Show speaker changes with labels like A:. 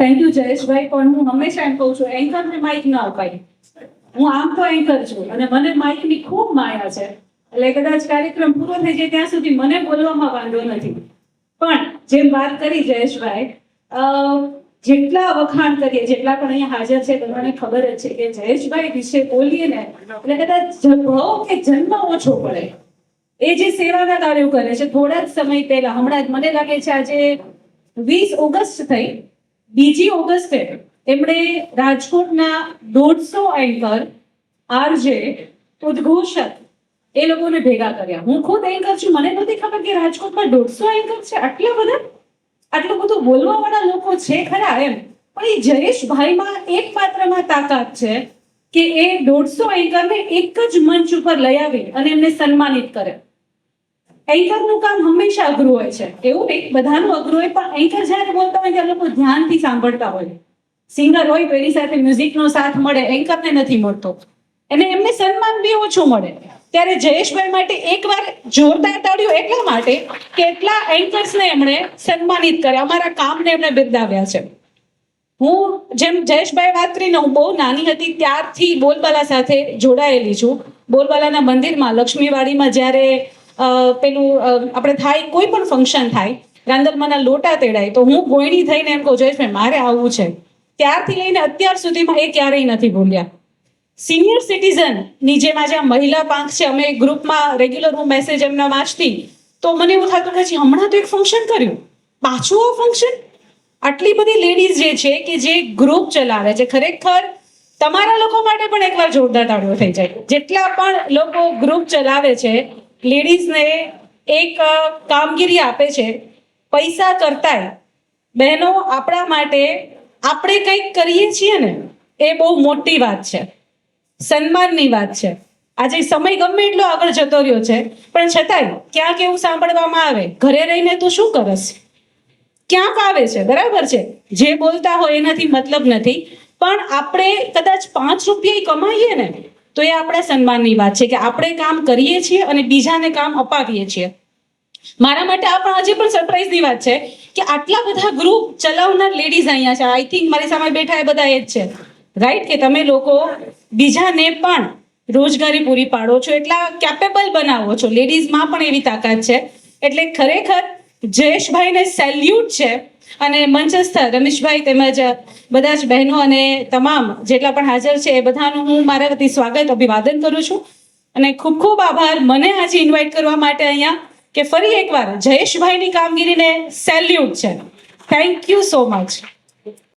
A: Thank you Jayeshbhai. પણ હું હંમેશા એમ કહું છું એન્કરને માઇક ના અપાય. હું આમ તો એન્કર છું અને મને માઇકની ખૂબ માયા છે. એટલે કદાચ કાર્યક્રમ પૂરો થઈ જાય ત્યાં સુધી મને બોલવામાં વાંધો નથી. પણ જેમ વાત કરી જયેશભાઈ જેટલા વખાણ કરીએ, જેટલા પણ અહીંયા હાજર છે તમને ખબર જ છે કે જયેશભાઈ વિશે બોલીએ ને, એટલે કદાચ ભાવ કે જન્મ ઓછો પડે, એ જે સેવાના કાર્યો કરે છે થોડા જ સમય પહેલા, હમણાં જ મને લાગે છે આજે વીસ ઓગસ્ટ થઈ બીજી ઓગસ્ટે એમણે રાજકોટના દોઢસો એન્કર આરજે ઉદ્ઘોષક એ લોકોને ભેગા કર્યા. હું ખુદ એન્કર છું. મને નથી ખબર કે રાજકોટમાં દોઢસો એન્કર છે? આટલા બધા? આટલું બધું બોલવા વાળા લોકો છે ખરા એમ. પણ એ જયેશભાઈમાં એક પાત્રમાં તાકાત છે કે એ દોઢસો એન્કરને એક જ મંચ ઉપર લઈ આવી અને એમને સન્માનિત કરે. એન્કરનું કામ હંમેશા અઘરું હોય છે. એવું નહીં, બધાનું અઘરું હોય, પણ એન્કર જ્યારે બોલતા હોય ત્યારે લોકો ધ્યાનથી સાંભળતા હોય. સિંગર હોય તો એની સાથે મ્યુઝિકનો સાથ મળે એન્કરને નથી મળતો. એને એમને સન્માન બી ઓછું મળે. ત્યારે જયેશભાઈ માટે એકવાર જોરદાર તાળીઓ એટલા માટે કે એટલા એન્કર્સને એમણે સન્માનિત કર્યા. અમારા કામને એમણે બિરદાવ્યા છે. હું જેમ જયેશભાઈ વાત કરીને હું બહુ નાની હતી, ત્યારથી બોલબાલા સાથે જોડાયેલી છું. બોલબાલાના મંદિરમાં, લક્ષ્મીવાડીમાં જ્યારે પેલું આપણે થાય, કોઈ પણ ફંક્શન થાય રાંદલમાના લોટા તેડાય, તો હું ગોયણી થઈને એમ કહું જયેશભાઈ મારે આવવું છે. ત્યારથી લઈને અત્યાર સુધીમાં એ ક્યારેય નથી ભૂલ્યા સિનિયર સિટીઝનની જેમ આ મહિલા પાંખ છે, અમે ગ્રુપમાં રેગ્યુલર હું મેસેજ એમના વાંચતી, તો મને એવું થતું કે હમણાં તો એક ફંક્શન કર્યું. પાછું ફંક્શન આટલી બધી લેડીઝ જે છે, કે જે ગ્રુપ ચલાવે છે, ખરેખર તમારા લોકો માટે પણ એકવાર જોરદાર તાળીઓ થઈ જાય. જેટલા પણ લોકો ગ્રુપ ચલાવે છે લેડીઝને એક કામગીરી આપે છે, પૈસા કરતાંય, બહેનો આપણા માટે આપણે કંઈક કરીએ છીએ ને, એ બહુ મોટી વાત છે. સન્માનની વાત છે. આજે સમય ગમે એટલો આગળ જતો રહ્યો છે, પણ છતાંય ક્યાંક એવું સાંભળવામાં આવે, ઘરે રહીને તું શું કરસ? ક્યાંક આવે છે, બરાબર છે. જે બોલતા હોય એનાથી મતલબ નથી, પણ આપણે કદાચ પાંચ રૂપિયા કમાઈએ ને તો એ આપણા સન્માનની વાત છે કે આપણે કામ કરીએ છીએ અને બીજાને કામ અપાવીએ છીએ. મારા માટે આ પણ હજી પણ સરપ્રાઈઝની વાત છે કે આટલા બધા ગ્રુપ ચલાવનાર લેડીઝ અહીંયા છે. આઈ થિંક મારી સામે બેઠા એ બધા એ જ છે. રાઈટ કે તમે લોકો બીજાને પણ રોજગારી પૂરી પાડો છો, એટલા કેપેબલ બનાવો છો. લેડીઝમાં પણ એવી તાકાત છે. એટલે ખરેખર જયેશભાઈને સેલ્યુટ છે. અને મંચસ્થ રમેશભાઈ તેમજ બધા જ બહેનો અને તમામ જેટલા પણ હાજર છે એ બધાનું હું મારા વતી સ્વાગત, અભિવાદન કરું છું. અને ખૂબ ખૂબ આભાર મને આજે ઇન્વાઇટ કરવા માટે અહીંયા કે ફરી એકવાર જયેશભાઈની કામગીરીને સેલ્યુટ છે. Thank you so much